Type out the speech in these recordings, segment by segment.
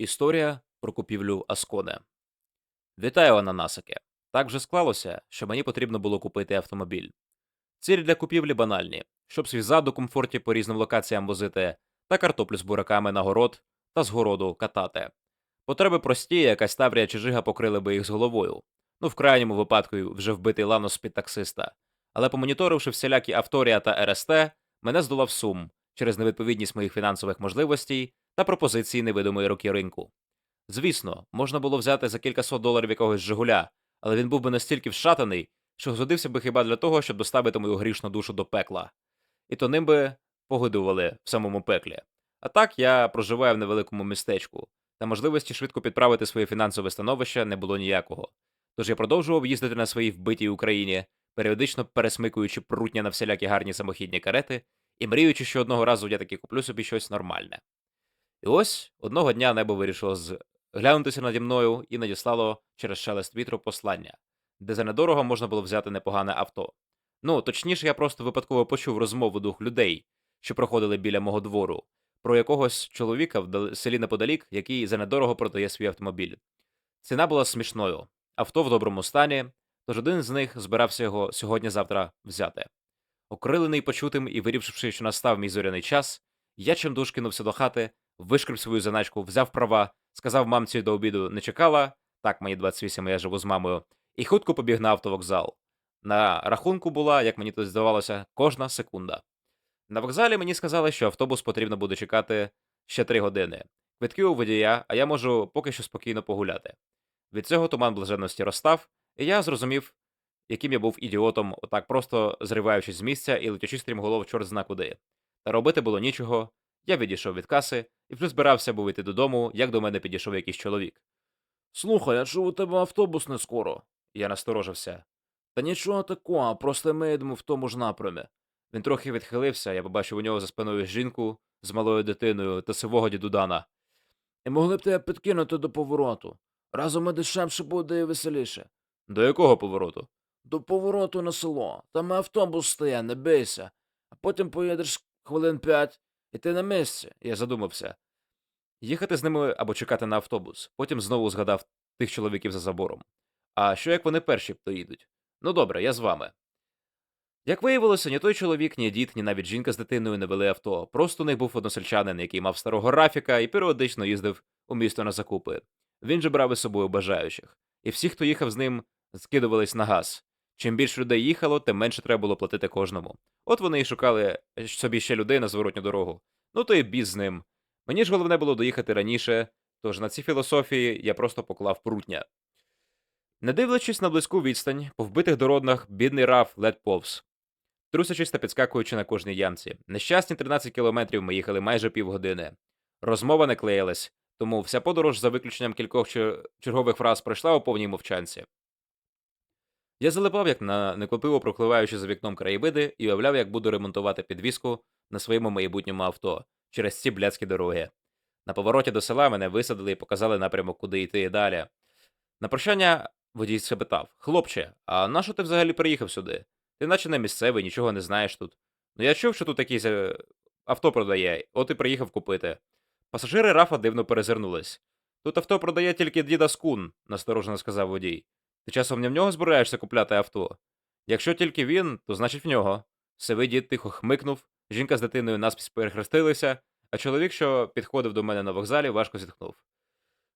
Історія про купівлю Асконе. Вітаю, ананасики. Так вже склалося, що мені потрібно було купити автомобіль. Цілі для купівлі банальні, щоб свій зад у комфорті по різним локаціям возити, та картоплю з бураками на город та з городу катати. Потреби прості, якась таврія чи жига покрили би їх з головою. Ну, в крайньому випадку вже вбитий ланос під таксиста. Але помоніторивши всілякі Авторія та РСТ, мене здолав сум через невідповідність моїх фінансових можливостей та пропозиції невидимої руки ринку. Звісно, можна було взяти за кількасот доларів якогось Жигуля, але він був би настільки вшатаний, що згодився би хіба для того, щоб доставити мою грішну душу до пекла. І то ним би погидували в самому пеклі. А так я проживаю в невеликому містечку, та можливості швидко підправити своє фінансове становище не було ніякого. Тож я продовжував їздити на своїй вбитій Україні, періодично пересмикуючи прутня на всілякі гарні самохідні карети і мріючи, що одного разу я таки куплю собі щось нормальне. І ось одного дня небо вирішило зглянутися наді мною і надіслало через шелест вітру послання, де за недорого можна було взяти непогане авто. Ну, точніше, я просто випадково почув розмову двох людей, що проходили біля мого двору, про якогось чоловіка в селі неподалік, який за недорого продає свій автомобіль. Ціна була смішною, авто в доброму стані, тож один з них збирався його сьогодні-завтра взяти. Окрилений почутим і вирішивши, що настав мій зоряний час, я чимдуж кинувся до хати, вишкрив свою заначку, взяв права, сказав мамці до обіду не чекала, так мені 28, я живу з мамою, і хутко побіг на автовокзал. На рахунку була, як мені тут здавалося, кожна секунда. На вокзалі мені сказали, що автобус потрібно буде чекати ще три години. Квитки у водія, а я можу поки що спокійно погуляти. Від цього туман блаженності розстав, і я зрозумів, яким я був ідіотом, отак просто зриваючись з місця і летячи стрімголов чорт зна куди. Та робити було нічого. Я відійшов від каси і вже збирався був іти додому, як до мене підійшов якийсь чоловік. Слухай, а чого у тебе автобус не скоро? Я насторожився. Та нічого такого, просто ми йдемо в тому ж напрямі. Він трохи відхилився, я побачив у нього за спиною жінку з малою дитиною та сивого дідудана. І могли б тебе підкинути до повороту. Разом і дешевше буде і веселіше. До якого повороту? До повороту на село. Там автобус стає, не бийся. А потім поїдеш хвилин п'ять, і ти на місці. Я задумався. Їхати з ними або чекати на автобус. Потім знову згадав тих чоловіків за забором. А що як вони перші доїдуть? Ну добре, я з вами. Як виявилося, ні той чоловік, ні дід, ні навіть жінка з дитиною не вели авто. Просто у них був односельчанин, який мав старого графіка і періодично їздив у місто на закупи. Він же брав із собою бажаючих. І всі, хто їхав з ним, скидувались на газ. Чим більше людей їхало, тим менше треба було платити кожному. От вони і шукали собі ще людей на зворотню дорогу. Ну то і біз з ним. Мені ж головне було доїхати раніше, тож на ці філософії я просто поклав прутня. Не дивлячись на близьку відстань, по вбитих дороднах бідний раф лед повз. Трусячись та підскакуючи на кожній ямці. Нещасні 13 кілометрів ми їхали майже півгодини. Розмова не клеїлась, тому вся подорож, за виключенням кількох чергових фраз, пройшла у повній мовчанці. Я залипав, як на неквапливо пропливаючи за вікном краєвиди, і уявляв, як буду ремонтувати підвіску на своєму майбутньому авто через ці блядські дороги. На повороті до села мене висадили і показали напрямок, куди йти далі. На прощання водій запитав: Хлопче, а нащо ти взагалі приїхав сюди? Ти наче не місцевий, нічого не знаєш тут. Ну я чув, що тут якийсь е, авто продає, от і приїхав купити. Пасажири Рафа дивно перезирнулись. Тут авто продає тільки діда Скун, насторожено сказав водій. Ти часом не в нього збираєшся купляти авто? Якщо тільки він, то значить в нього. Сивий дід тихо хмикнув, жінка з дитиною наспіс перехрестилися, а чоловік, що підходив до мене на вокзалі, важко зітхнув.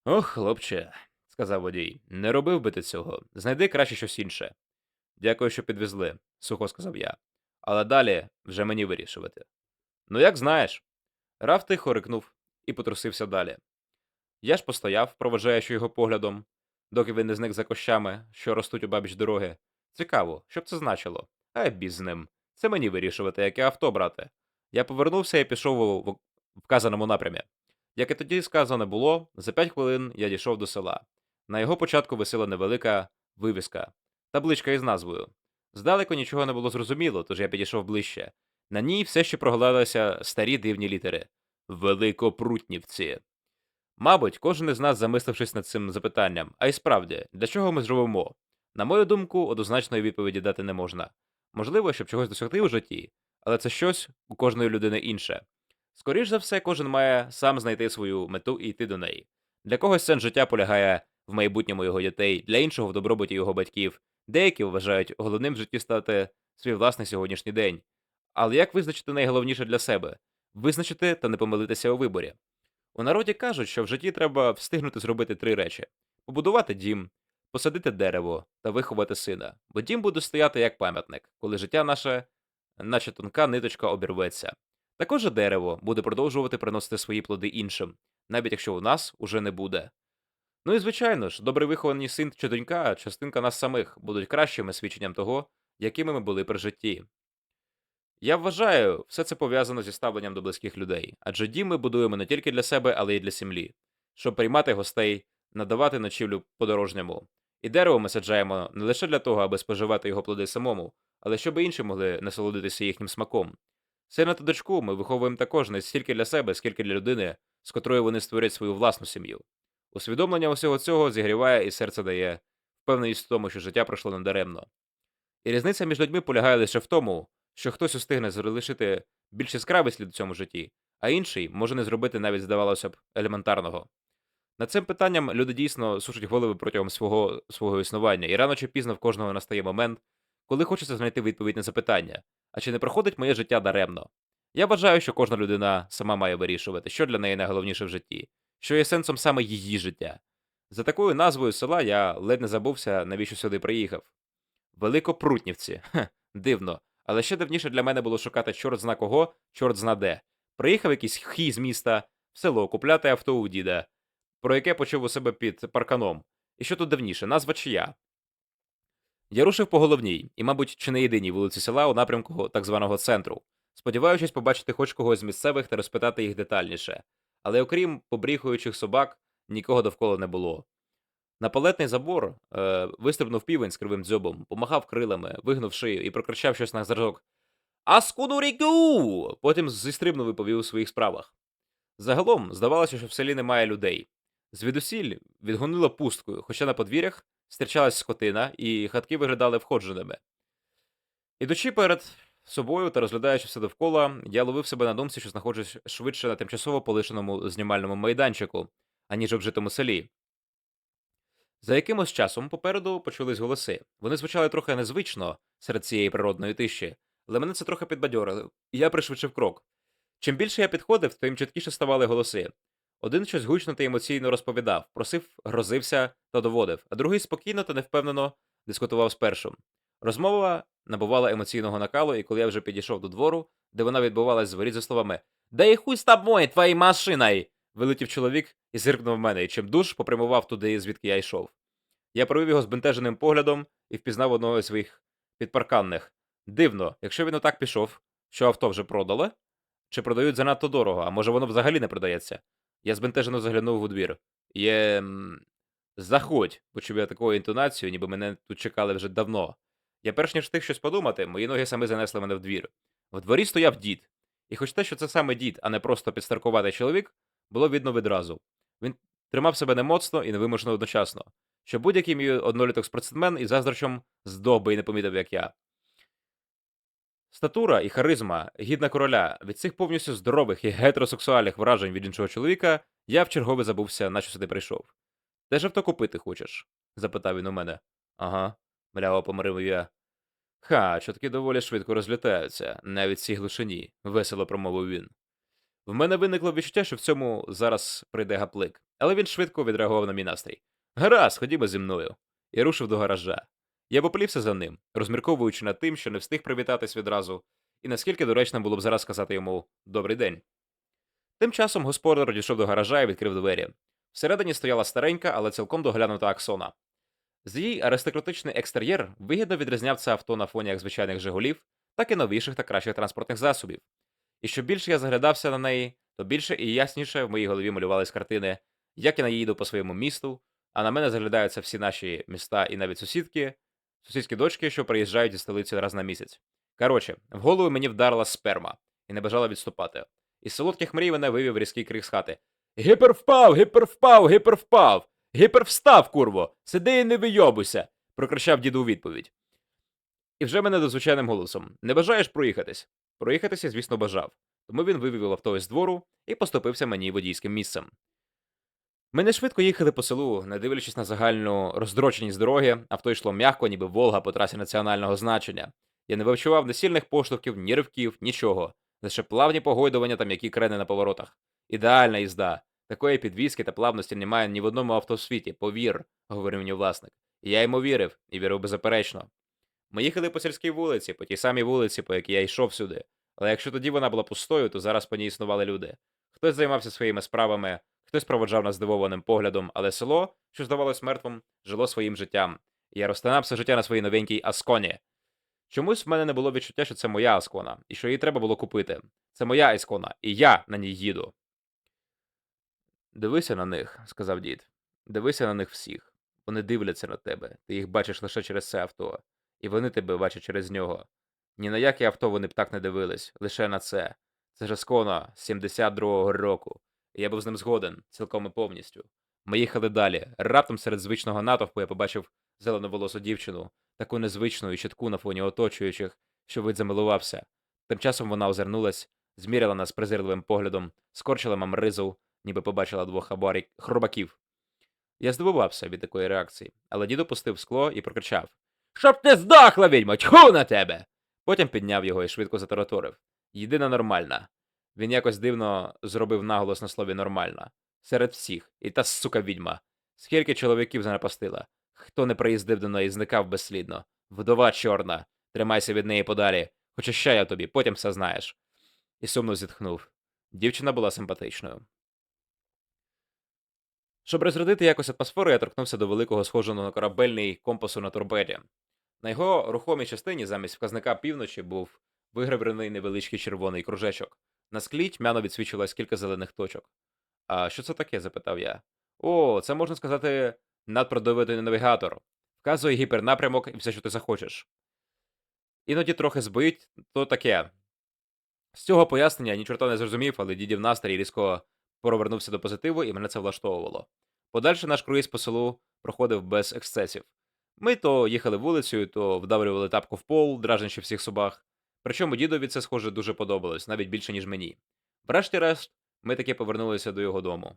Ох, хлопче, сказав водій, не робив би ти цього. Знайди краще щось інше. Дякую, що підвезли, сухо сказав я. Але далі вже мені вирішувати. Ну, як знаєш. Раф тихо рикнув і потрусився далі. Я ж постояв, проважаючи його поглядом, доки він не зник за кощами, що ростуть у бабіч дороги. Цікаво, що б це значило? А біз ним. Це мені вирішувати, яке авто брати. Я повернувся і пішов у вказаному напрямі. Як і тоді сказано було, за п'ять хвилин я дійшов до села. На його початку висила невелика вивіска, табличка із назвою. Здалеку нічого не було зрозуміло, тож я підійшов ближче. На ній все ще проглядалися старі дивні літери Великопрутнівці. Мабуть, кожен із нас, замислившись над цим запитанням, а й справді, для чого ми живемо? На мою думку, однозначної відповіді дати не можна. Можливо, щоб чогось досягти у житті, але це щось у кожної людини інше. Скоріш за все, кожен має сам знайти свою мету і йти до неї. Для когось сенс життя полягає в майбутньому його дітей, для іншого в добробуті його батьків. Деякі вважають головним в житті стати свій власний сьогоднішній день. Але як визначити найголовніше для себе? Визначити та не помилитися у виборі. У народі кажуть, що в житті треба встигнути зробити три речі: побудувати дім, посадити дерево та виховати сина. Бо дім буде стояти як пам'ятник, коли життя наше, наче тонка ниточка, обірветься. Також дерево буде продовжувати приносити свої плоди іншим, навіть якщо у нас уже не буде. Ну і звичайно ж, добре виховані син чи донька, частинка нас самих, будуть кращими свідченням того, якими ми були при житті. Я вважаю, все це пов'язано зі ставленням до близьких людей, адже дім ми будуємо не тільки для себе, але й для сім'ї, щоб приймати гостей, надавати ночівлю подорожньому. І дерево ми саджаємо не лише для того, аби споживати його плоди самому, але щоб інші могли насолодитися їхнім смаком. Сина та дочку ми виховуємо також не стільки для себе, скільки для людини, з котрою вони створять свою власну сім'ю. Усвідомлення усього цього зігріває і серце дає впевненість в тому, що життя пройшло надаремно. І різниця між людьми полягає лише в тому, що хтось устигне залишити більш яскравий слід у цьому житті, а інший може не зробити навіть, здавалося б, елементарного. Над цим питанням люди дійсно сушать голови протягом свого свого існування, і рано чи пізно в кожного настає момент, коли хочеться знайти відповідь на запитання, а чи не проходить моє життя даремно? Я вважаю, що кожна людина сама має вирішувати, що для неї найголовніше в житті, що є сенсом саме її життя. За такою назвою села я ледь не забувся, навіщо сюди приїхав. Великопрутнівці. Хе, дивно. Але ще дивніше для мене було шукати чорт зна кого, чорт зна де. Приїхав якийсь хій з міста, в село, купляти авто у діда, про яке почув у себе під парканом. І що тут давніше, назва чия. Я рушив по головній, і, мабуть, чи не єдиній вулиці села у напрямку так званого центру, сподіваючись побачити хоч когось з місцевих та розпитати їх детальніше. Але окрім побріхуючих собак, нікого довкола не було. На палетний забор е, вистрибнув півень з кривим дзьобом, помахав крилами, вигнув шию і прокричав щось на зразок Аскунуріку! Потім зістрибнув і повів у своїх справах. Загалом здавалося, що в селі немає людей. Звідусіль відгонило пусткою, хоча на подвір'ях стирчалась скотина, і хатки виглядали входженими. Ідучи перед собою та розглядаючи все довкола, я ловив себе на думці, що знаходжусь швидше на тимчасово полишеному знімальному майданчику, аніж обжитому селі. За якимось часом попереду почулись голоси. Вони звучали трохи незвично серед цієї природної тиші, але мене це трохи підбадьорило, і я пришвидшив крок. Чим більше я підходив, тим чіткіше ставали голоси. Один щось гучно та емоційно розповідав, просив, грозився та доводив, а другий спокійно та невпевнено дискутував з першим. Розмова набувала емоційного накалу, і коли я вже підійшов до двору, де вона відбувалась з воріт за словами Да і хуй з тобою, твоєю машиною! Вилетів чоловік і зиркнув мене, і чим душ попрямував туди, звідки я йшов. Я провів його збентеженим поглядом і впізнав одного з своїх підпарканних. Дивно, якщо він отак пішов, що авто вже продали? Чи продають занадто дорого, а може воно взагалі не продається? Я збентежено заглянув у двір. Є. Заходь, почув я таку інтонацію, ніби мене тут чекали вже давно. Я перш ніж встиг щось подумати, мої ноги саме занесли мене в двір. В дворі стояв дід. І хоч те, що це саме дід, а не просто підстаркуватий чоловік, було видно відразу. Він тримав себе немоцно і невимушено одночасно, що будь-який мій одноліток спортсмен із заздрощом здох би і не помітив, як я. Статура і харизма, гідна короля, від цих повністю здорових і гетеросексуальних вражень від іншого чоловіка, я вчергове забувся, на що сюди прийшов. Де ж авто купити хочеш? запитав він у мене. Ага, мляво помирив я. Ха, чотки доволі швидко розлітаються, навіть ці глушині, весело промовив він. В мене виникло відчуття, що в цьому зараз прийде гаплик, але він швидко відреагував на мій настрій. Гаразд, ходімо зі мною. І рушив до гаража. Я поплівся за ним, розмірковуючи над тим, що не встиг привітатись відразу, і наскільки доречно було б зараз сказати йому добрий день. Тим часом господар одійшов до гаража і відкрив двері. Всередині стояла старенька, але цілком доглянута Аксона. З її аристократичний екстер'єр вигідно відрізняв це авто на фоні як звичайних Жигулів, так і новіших та кращих транспортних засобів. І що більше я заглядався на неї, то більше і ясніше в моїй голові малювались картини, як я наїду по своєму місту, а на мене заглядаються всі наші міста і навіть сусідки, сусідські дочки, що приїжджають зі столиці раз на місяць. Коротше, в голову мені вдарила сперма і не бажала відступати. Із солодких мрій мене вивів різкий крик з хати. Гіпер впав, гіпер впав, гіпер впав! Гіпер встав, курво! Сиди і не вийобуйся! прокричав діду у відповідь. І вже мене дозвичайним голосом. Не бажаєш проїхатись? Проїхатися, звісно, бажав. Тому він вивів авто із двору і поступився мені водійським місцем. Ми не швидко їхали по селу, не дивлячись на загальну роздроченість дороги, авто йшло м'яко, ніби Волга по трасі національного значення. Я не вивчував ні сильних поштовхів, ні ривків, нічого. Лише плавні погойдування та м'які крени на поворотах. Ідеальна їзда. Такої підвіски та плавності немає ні в одному авто в світі, повір, говорив мені власник. Я йому вірив, і вірив беззаперечно. Ми їхали по сільській вулиці, по тій самій вулиці, по якій я йшов сюди. Але якщо тоді вона була пустою, то зараз по ній існували люди. Хтось займався своїми справами, хтось проводжав нас здивованим поглядом, але село, що здавалось мертвим, жило своїм життям. І я розтинав все життя на своїй новенькій Асконі. Чомусь в мене не було відчуття, що це моя Аскона, і що її треба було купити. Це моя Аскона, і я на ній їду. Дивися на них, сказав дід. Дивися на них всіх. Вони дивляться на тебе. Ти їх бачиш лише через це авто. І вони тебе бачать через нього. Ні на яке авто вони б так не дивились, лише на це. Це ж Аскона з 72-го року. Я був з ним згоден, цілком і повністю. Ми їхали далі. Раптом серед звичного натовпу я побачив зеленоволосу дівчину, таку незвичну і чітку на фоні оточуючих, що вид замилувався. Тим часом вона озирнулась, зміряла нас презирливим поглядом, скорчила мам ризу, ніби побачила двох хабарі... хробаків. Я здивувався від такої реакції, але дід опустив скло і прокричав: Щоб ти здохла, відьмо, тьху на тебе! Потім підняв його і швидко затараторив. Єдина нормальна. Він якось дивно зробив наголос на слові нормальна. Серед всіх. І та сука відьма. Скільки чоловіків занапастила. Хто не приїздив до неї, зникав безслідно. Вдова чорна. Тримайся від неї подалі. Хоча ще я тобі, потім все знаєш. І сумно зітхнув. Дівчина була симпатичною. Щоб розрядити якось атмосферу, я торкнувся до великого схожого на корабельний компасу на торпеді. На його рухомій частині замість вказника півночі був вигравлений невеличкий червоний кружечок. На склі тьмяно відсвічувалось кілька зелених точок. А що це таке? запитав я. О, це можна сказати надпродовитий навігатор. Вказує гіпернапрямок і все, що ти захочеш. Іноді трохи збоїть, то таке. З цього пояснення ні чорта не зрозумів, але дідів настрій різко повернувся до позитиву, і мене це влаштовувало. Подальше наш круїз по селу проходив без ексцесів. Ми то їхали вулицею, то вдавлювали тапку в пол, дражничи всіх собак. Причому дідові це, схоже, дуже подобалось, навіть більше, ніж мені. Врешті-решт, ми таки повернулися до його дому.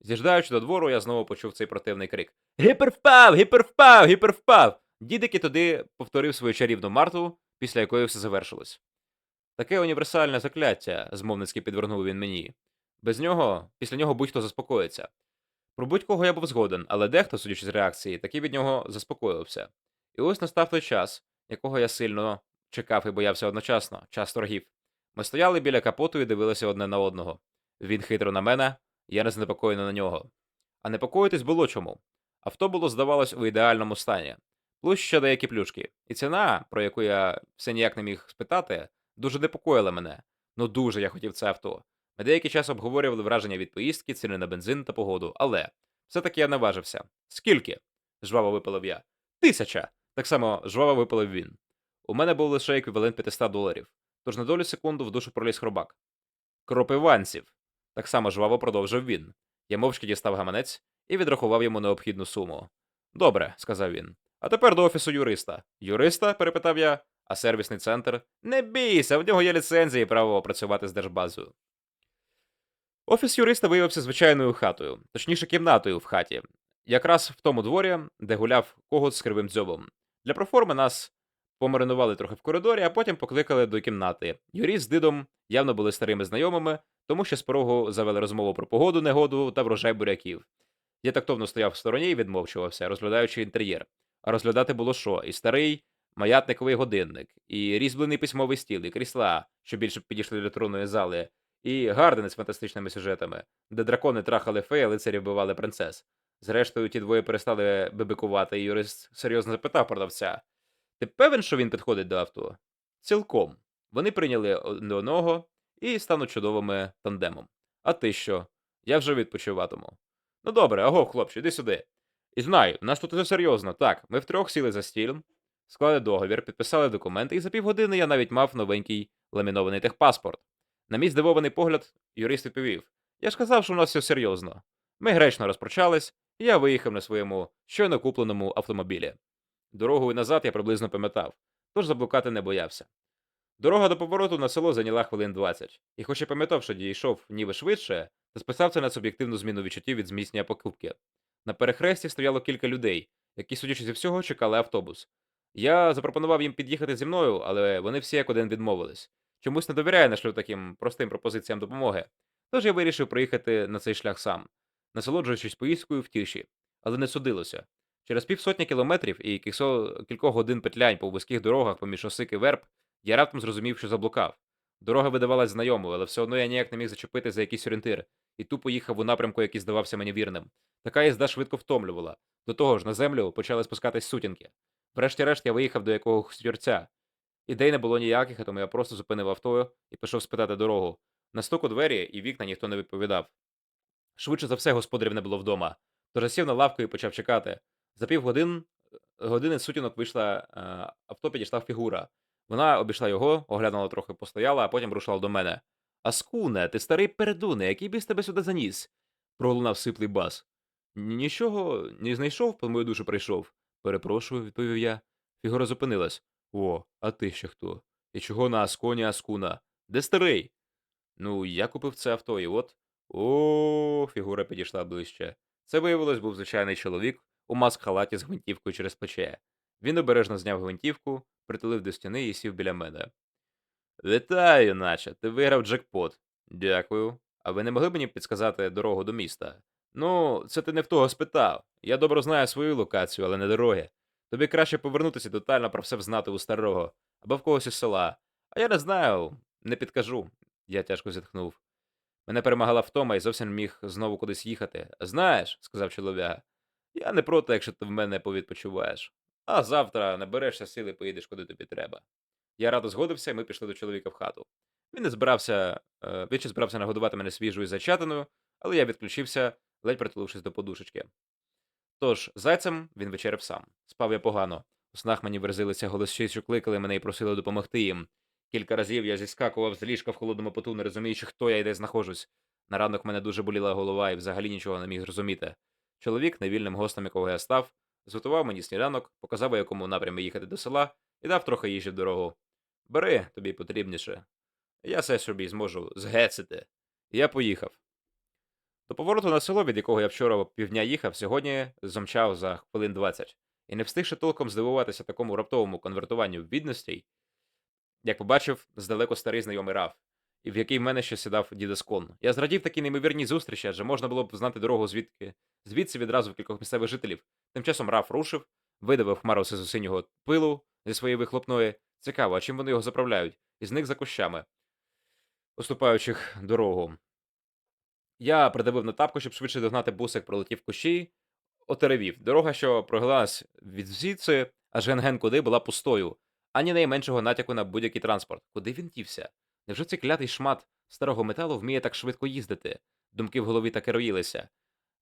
З'їжджаючи до двору, я знову почув цей противний крик: Гіпервпав! Гіпервпав! Гіпервпав! Дідики туди повторив свою чарівну марту, після якої все завершилось. Таке універсальне закляття, змовницьки підвернув він мені. Без нього, після нього будь-хто заспокоїться. Про будь-кого я був згоден, але дехто, судячи з реакції, таки від нього заспокоївся. І ось настав той час, якого я сильно чекав і боявся одночасно, час торгів. Ми стояли біля капоту і дивилися одне на одного. Він хитро на мене, я не занепокоєно на нього. А непокоїтись було чому. Авто було, здавалось, у ідеальному стані. Плюс ще деякі плюшки. І ціна, про яку я все ніяк не міг спитати, дуже непокоїла мене. Ну дуже я хотів це авто. Ми деякий час обговорювали враження від поїздки, ціни на бензин та погоду, але все-таки я наважився. Скільки? жваво випалив я. Тисяча. Так само жваво випалив він. У мене був лише еквівалент 500 доларів, тож на долю секунду в душу проліз хробак. Кропиванців. Так само жваво продовжив він. Я мовчки дістав гаманець і відрахував йому необхідну суму. Добре, сказав він. А тепер до офісу юриста. Юриста? перепитав я, а сервісний центр. Не бійся, в нього є ліцензія і право працювати з держбазою. Офіс юриста виявився звичайною хатою, точніше кімнатою в хаті, якраз в тому дворі, де гуляв когот з кривим дзьобом. Для проформи нас помаринували трохи в коридорі, а потім покликали до кімнати. Юріст з дидом явно були старими знайомими, тому що з порогу завели розмову про погоду, негоду та врожай буряків. Я тактовно стояв в стороні і відмовчувався, розглядаючи інтер'єр. А розглядати було що? І старий маятниковий годинник, і різьблений письмовий стіл, і крісла, що більше підійшли до тронної зали, і гардени з фантастичними сюжетами, де дракони трахали феї, а лицарі вбивали принцес. Зрештою, ті двоє перестали бибикувати, і юрист серйозно запитав продавця: Ти певен, що він підходить до авто? Цілком. Вони прийняли один одного і стануть чудовими тандемом. А ти що? Я вже відпочиватиму. Ну добре, аго, хлопче, іди сюди. І знаю, у нас тут усе серйозно. Так, ми втрьох сіли за стіл, склали договір, підписали документи, і за півгодини я навіть мав новенький ламінований техпаспорт. На мій здивований погляд, юрист відповів: Я ж казав, що у нас все серйозно. Ми гречно розпочались, і я виїхав на своєму щойно купленому автомобілі. Дорогою назад я приблизно пам'ятав, тож заблукати не боявся. Дорога до повороту на село зайняла хвилин 20. І хоч я пам'ятав, що дійшов ніби швидше, то списав це на суб'єктивну зміну відчуттів від зміцнення покупки. На перехресті стояло кілька людей, які, судячи зі всього, чекали автобус. Я запропонував їм під'їхати зі мною, але вони всі як один відмовились. Чомусь не довіряю нашлю таким простим пропозиціям допомоги. Тож я вирішив проїхати на цей шлях сам, насолоджуючись поїздкою в тиші, але не судилося. Через півсотні кілометрів і кількох годин петлянь по вузьких дорогах поміж осики верб я раптом зрозумів, що заблукав. Дорога видавалась знайомою, але все одно я ніяк не міг зачепити за якийсь орієнтир, і тупо їхав у напрямку, який здавався мені вірним. Така їзда швидко втомлювала. До того ж, на землю почали спускатись сутінки. Врешті-решт я виїхав до якогось юрця. Ідей не було ніяких, а тому я просто зупинив авто і пішов спитати дорогу. На стук у двері і вікна ніхто не відповідав. Швидше за все, господарів не було вдома. Тож сів на лавку і почав чекати. За півгодин години сутінок вийшла е, авто, підійшла фігура. Вона обійшла його, оглянула трохи, постояла, а потім рушила до мене. Аскуне, ти старий передуне, який біс тебе сюди заніс? пролунав сиплий бас. Нічого не знайшов, по мою душу прийшов. Перепрошую, відповів я. Фігура зупинилась. О, а ти ще хто? І чого на Асконі Аскуна? Де старий? Ну, я купив це авто, і от. О, фігура підійшла ближче. Це виявилось був звичайний чоловік у маск-халаті з гвинтівкою через плече. Він обережно зняв гвинтівку, притулив до стіни і сів біля мене. Вітаю, наче, ти виграв джекпот. Дякую. А ви не могли б мені підсказати дорогу до міста? Ну, це ти не в того спитав. Я добре знаю свою локацію, але не дороги. Тобі краще повернутися і детально про все взнати у старого або в когось із села. А я не знаю, не підкажу. Я тяжко зітхнув. Мене перемагала втома і зовсім міг знову кудись їхати. Знаєш, сказав чолов'яга, я не проти, якщо ти в мене повідпочиваєш. А завтра наберешся сили поїдеш куди тобі треба. Я радо згодився, і ми пішли до чоловіка в хату. Він не збирався, е, він ще збирався нагодувати мене свіжою зачатиною, але я відключився, ледь притулившись до подушечки. Тож, зайцем він вечеряв сам. Спав я погано. У снах мені верзилися голоси, що кликали мене і просили допомогти їм. Кілька разів я зіскакував з ліжка в холодному поту, не розуміючи, хто я і де знаходжусь. На ранок мене дуже боліла голова і взагалі нічого не міг зрозуміти. Чоловік, невільним гостем якого я став, зготував мені сніданок, показав, у якому напрямі їхати до села, і дав трохи їжі в дорогу. Бери, тобі потрібніше. Я все собі зможу згецити. Я поїхав. До повороту на село, від якого я вчора півдня їхав, сьогодні зомчав за хвилин 20. І не встигши толком здивуватися такому раптовому конвертуванню відностей, як побачив здалеку старий знайомий Раф, і в який в мене ще сідав дідоскон. Я зрадів такій неймовірній зустрічі, адже можна було б знати дорогу звідки звідси відразу в кількох місцевих жителів. Тим часом Раф рушив, видавив хмару з синього пилу зі своєї вихлопної. Цікаво, а чим вони його заправляють? І зник за кущами, уступаючих дорогу. Я придавив на тапку, щоб швидше догнати бусик, пролетів кущі, отеревів. Дорога, що прогилалась від звідси, аж ген-ген куди була пустою, ані найменшого натяку на будь-який транспорт. Куди він дівся? Невже цей клятий шмат старого металу вміє так швидко їздити? Думки в голові так роїлися.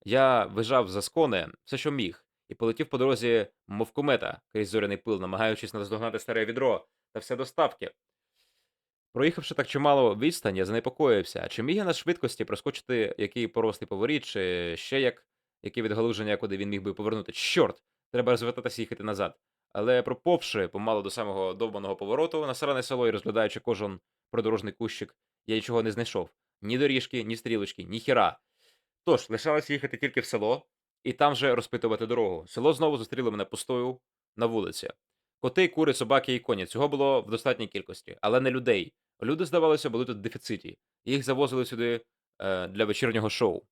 Я вижав за скони все, що міг, і полетів по дорозі, мов комета, крізь зоряний пил, намагаючись наздогнати старе відро та все доставки. Проїхавши так чимало відстань, я занепокоївся, чи міг я на швидкості проскочити який порослий поворіт, чи ще як яке відгалуження, куди він міг би повернути. Чорт! Треба розвертатися їхати назад. Але проповши помалу до самого довбаного повороту на село і розглядаючи кожен придорожний кущик, я нічого не знайшов. Ні доріжки, ні стрілочки, ні хіра. Тож, лишалось їхати тільки в село, і там же розпитувати дорогу. Село знову зустріло мене пустою на вулиці. Коти, кури, собаки і коні. Цього було в достатній кількості, але не людей. Люди, здавалося, були тут в дефіциті. Їх завозили сюди е, для вечірнього шоу.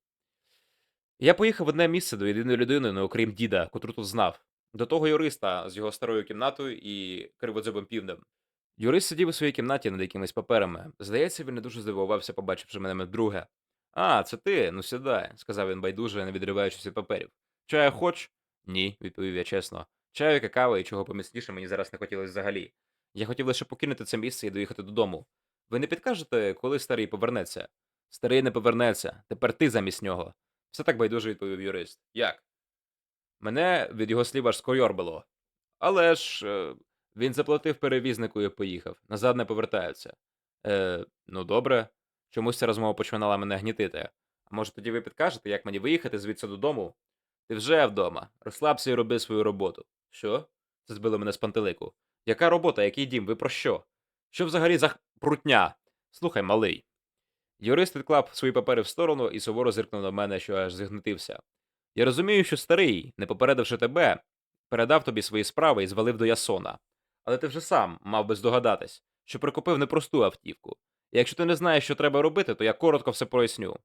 Я поїхав в одне місце до єдиної людини, ну, окрім діда, котру тут знав, до того юриста з його старою кімнатою і криводзьобим півнем. Юрист сидів у своїй кімнаті над якимись паперами. Здається, він не дуже здивувався, побачивши мене вдруге. А, це ти? Ну сідай, сказав він байдуже, не відриваючись від паперів. Чаю хоч? Ні, відповів я чесно. Чаю, какао і чого поміцніше мені зараз не хотілося взагалі. Я хотів лише покинути це місце і доїхати додому. Ви не підкажете, коли старий повернеться? Старий не повернеться, тепер ти замість нього. Все так байдуже відповів юрист. Як? Мене від його слів аж скойорбило. Але ж е, він заплатив перевізнику і поїхав. Назад не повертаються. Е, ну добре. Чомусь ця розмова починала мене гнітити. А може тоді ви підкажете, як мені виїхати звідси додому? Ти вже вдома. Розслабся і роби свою роботу. Що? Це збило мене з пантелику. Яка робота, який дім? Ви про що? Що взагалі за прутня? Слухай, малий. Юрист відклав свої папери в сторону і суворо зиркнув на мене, що аж зігнутився. Я розумію, що старий, не попередивши тебе, передав тобі свої справи і звалив до Ясона. Але ти вже сам мав би здогадатись, що прикупив непросту автівку. І якщо ти не знаєш, що треба робити, то я коротко все поясню.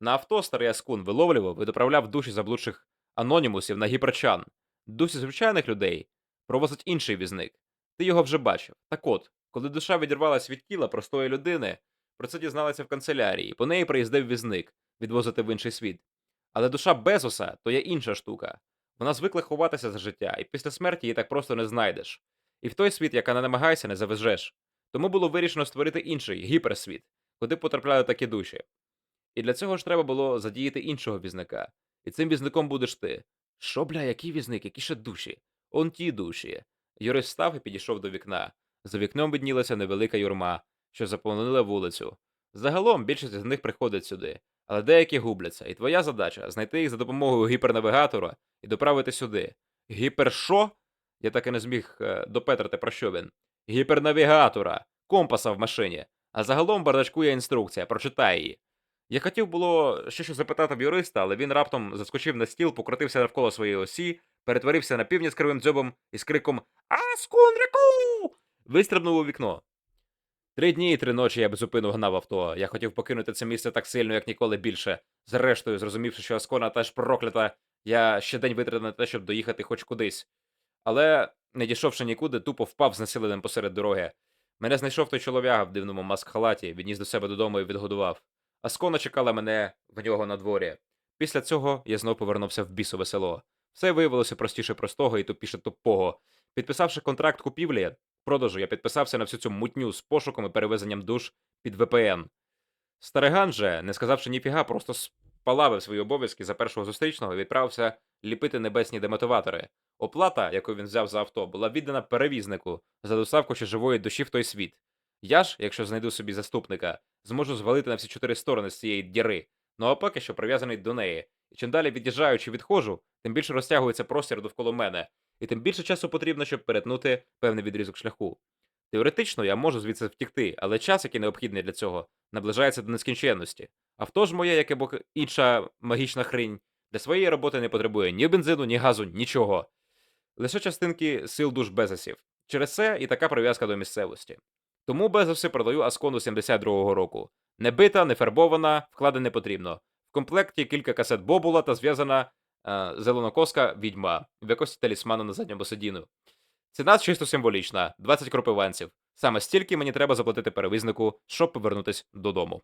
На авто старий Аскун виловлював і доправляв душі заблудших анонімусів на гіперчан. Душі звичайних людей провозить інший візник. Ти його вже бачив. Так от, коли душа відірвалась від тіла простої людини, про це дізналися в канцелярії, по неї приїздив візник відвозити в інший світ. Але душа Безоса то є інша штука. Вона звикла ховатися за життя, і після смерті її так просто не знайдеш. І в той світ, яка не намагайся, не завезеш. Тому було вирішено створити інший гіперсвіт, куди потрапляють такі душі. І для цього ж треба було задіяти іншого візника. І цим візником будеш ти. Що, бля, який візник, які ще душі? Он ті душі. Юрис став і підійшов до вікна. За вікном виднілася невелика юрма, що заповнила вулицю. Загалом більшість з них приходить сюди, але деякі губляться, і твоя задача знайти їх за допомогою гіпернавігатора і доправити сюди. Гіпер що? Я так і не зміг е, допетрити про що він. Гіпернавігатора, компаса в машині. А загалом бардачку є інструкція, прочитай її. Я хотів було ще щось запитати в юриста, але він раптом заскочив на стіл, покрутився навколо своєї осі, перетворився на півня з кривим дзьобом і з криком Аскунрику! вистрибнув у вікно. Три дні і три ночі я безупину гнав авто. Я хотів покинути це місце так сильно, як ніколи більше. Зрештою, зрозумівши, що Аскона теж проклята, я ще день витратив на те, щоб доїхати хоч кудись. Але, не дійшовши нікуди, тупо впав знесиленим посеред дороги. Мене знайшов той чолов'яга в дивному маск-халаті, відніс до себе додому і відгодував. Аскона чекала мене в нього на дворі. Після цього я знов повернувся в бісове село. Все виявилося простіше простого і тупіше тупого. Підписавши контракт купівлі, продажу, я підписався на всю цю мутню з пошуком і перевезенням душ під ВПН. Стариган же, не сказавши ніфіга, просто спалавив свої обов'язки за першого зустрічного і відправився ліпити небесні демотиватори. Оплата, яку він взяв за авто, була віддана перевізнику за доставку ще живої душі в той світ. Я ж, якщо знайду собі заступника, зможу звалити на всі чотири сторони з цієї діри, ну а поки що прив'язаний до неї. І чим далі від'їжджаючи відходжу, тим більше розтягується простір довкола мене, і тим більше часу потрібно, щоб перетнути певний відрізок шляху. Теоретично я можу звідси втікти, але час, який необхідний для цього, наближається до нескінченності. Авто ж моє, як і інша магічна хрінь, для своєї роботи не потребує ні бензину, ні газу, нічого. Лише частинки сил душ Безосів. Через це і така прив'язка до місцевості. Тому Безоси продаю Аскону 72-го року. Не бита, не фарбована, вклади не потрібно. В комплекті кілька касет Бобула та зв'язана е, зеленокоска відьма в якості талісману на задньому сидіну. Ціна чисто символічна 20 кропиванців. Саме стільки мені треба заплатити перевізнику, щоб повернутись додому.